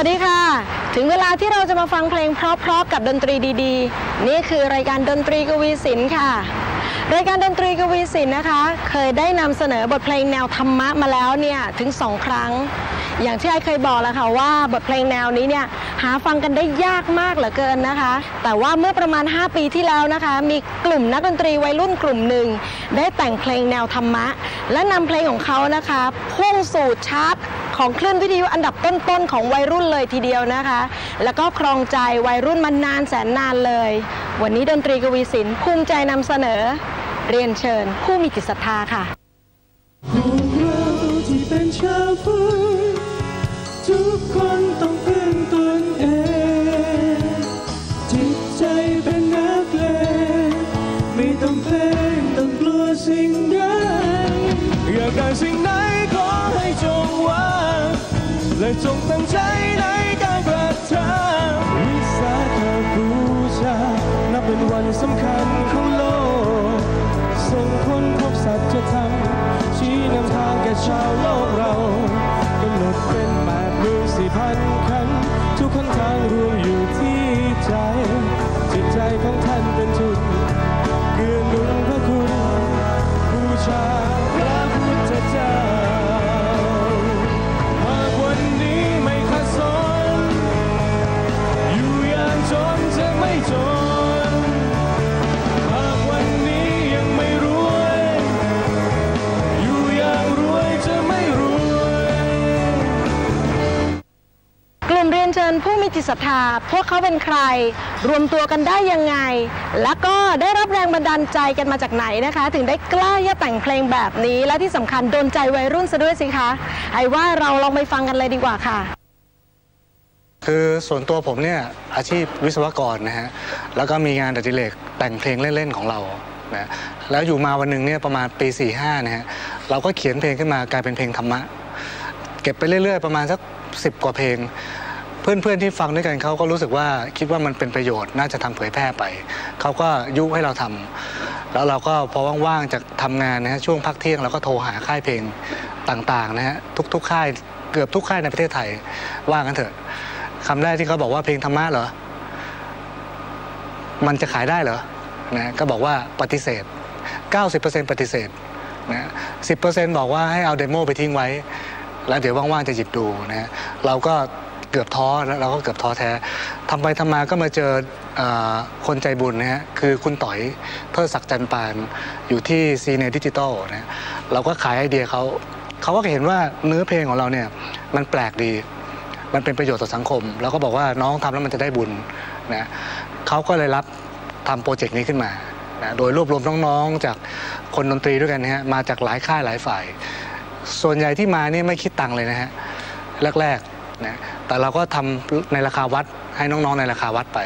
วัสดีค่ะ ถึงเวลาที่เราจะมาฟังเพลงเพราะๆกับดนตรีดีๆ นี่คือรายการดนตรีกวีศิลป์ค่ะ รายการดนตรีกวีศิลป์นะคะ เคยได้นำเสนอบทเพลงแนวธรรมะมาแล้วเนี่ยถึงสองครั้ง อย่างที่ไอเคยบอกแล้วค่ะว่าบทเพลงแนวนี้เนี่ยหาฟังกันได้ยากมากเหลือเกินนะคะ แต่ว่าเมื่อประมาณ 5 ปีที่แล้วนะคะ มีกลุ่มนักดนตรีวัยรุ่นกลุ่มหนึ่งได้แต่งเพลงแนวธรรมะ และนำเพลงของเขานะคะพุ่งสู่ชาร์ต ของคลื่นวิทยุอันดับต้นๆของวัยรุ่นเลยทีเดียวนะคะ แล้วก็ครองใจวัยรุ่นมานานแสนนานเลย วันนี้ดนตรีกวีศิลป์ภูมิใจนำเสนอ เรียนเชิญ ผู้มีจิตศรัทธาค่ะเราที่เป็นชาวพุทธทุกคนต้องพึ่งตนเองจิตใจเป็นนักเลงไม่ต้องเพลงต้องกลัวสิ่งใดอยากได้สิ่งไหนขอให้จงไวาง และจงตั้งใจในการกระทำวิสาขบูชา นับเป็นวันสำคัญของโลกส่งคนพบสัจธรรมชี้นำทางแก่ชาวโลกเรากำหนดเป็นแปดหมื่นสี่พันขัน ทุกคนทางรวมอยู่ที่ใจ จิตใจของท่านเป็นทุน ลุ่มเรียนเชิญผู้มีจิตศรัทธา พวกเขาเป็นใคร รวมตัวกันได้ยังไง แล้วก็ได้รับแรงบันดาลใจกันมาจากไหนนะคะ ถึงได้กล้าที่จะแต่งเพลงแบบนี้ และที่สำคัญโดนใจวัยรุ่นซะด้วยสิคะไอ้ว่าเราลองไปฟังกันเลยดีกว่าค่ะคือส่วนตัวผมเนี่ยอาชีพวิศวกรนะฮะแล้วก็มีงานอดิเรกแต่งเพลงเล่น ๆ ของเรานะแล้วอยู่มาวันหนึ่งเนี่ยประมาณปี45นะฮะเราก็เขียนเพลงขึ้นมากลายเป็นเพลงธรรมะ เก็บไปเรื่อย ๆ ประมาณสักสิบกว่าเพลง เพื่อนๆที่ฟังด้วยกันเขาก็รู้สึกว่าคิดว่ามันเป็นประโยชน์น่าจะทำเผยแพร่ไปเขาก็ยุให้เราทำแล้วเราก็พอว่างๆจากทำงานนะฮะช่วงพักเที่ยงเราก็โทรหาค่ายเพลงต่างๆนะฮะทุกๆค่ายเกือบทุกค่ายในประเทศไทยว่างั้นเถอะคำแรกที่เขาบอกว่าเพลงธรรมะเหรอ มันจะขายได้เหรอนะก็บอกว่าปฏิเสธ 90%ปฏิเสธนะ10%บอกว่าให้เอาเดโมไปทิ้งไว้ แล้วเดี๋ยวว่างๆจะหยิบดูนะเราก็ เกือบท้อแล้วเราก็เกือบท้อแท้ทำไปทำมาก็มาเจอเออคนใจบุญนะฮะคือคุณต่อยเทิดศักดิ์จันปานอยู่ที่ซีเนดิจิตอลนะเราก็ขายไอเดียเขาเขาก็เห็นว่าเนื้อเพลงของเราเนี่ยมันแปลกดี มันเป็นประโยชน์ต่อสังคม แล้วก็บอกว่าน้องทำแล้วมันจะได้บุญนะเขาก็เลยรับทำโปรเจกต์นี้ขึ้นมานะโดยรวบรวมน้องๆจากคนดนตรีด้วยกันนะฮะมาจากหลายค่ายหลายฝ่าย ส่วนใหญ่ที่มาเนี่ยไม่คิดตังค์เลยนะฮะแรกๆ นะแต่เราก็ทำในราคาวัดให้น้องๆในราคาวัดไป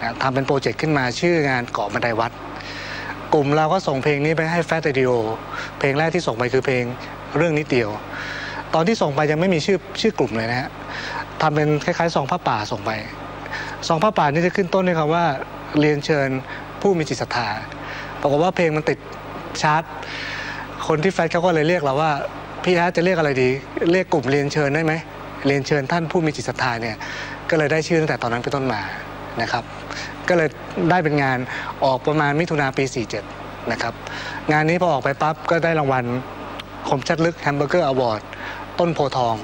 นะทำเป็นโปรเจกต์ขึ้นมาชื่องานเกาะบันไดวัด กลุ่มเราก็ส่งเพลงนี้ไปให้แฟตเรดิโอเพลงแรกที่ส่งไปคือเพลงเรื่องนิดเดียว ตอนที่ส่งไปยังไม่มีชื่อชื่อกลุ่มเลยนะฮะทำเป็นคล้ายๆซองผ้าป่าส่งไปซองผ้าป่านี่จะขึ้นต้นด้วยคำว่าเรียนเชิญผู้มีจิตศรัทธาปรากฏว่าเพลงมันติดชาร์ตคนที่แฟนเขาก็เลยเรียกเราว่าพี่แอดจะเรียกอะไรดี เรียกกลุ่มเรียนเชิญได้ไหม เรียนเชิญท่านผู้มีจิตศรัทธาเนี่ยก็เลยได้ชื่อตั้งแต่ตอนนั้นเป็นต้นมานะครับ ก็เลยได้เป็นงานออกประมาณมิถุนาปี 47 นะครับ งานนี้พอออกไปปั๊บก็ได้รางวัลคมชัดลึกแฮมเบอร์เกอร์อวอร์ดต้นโพทอง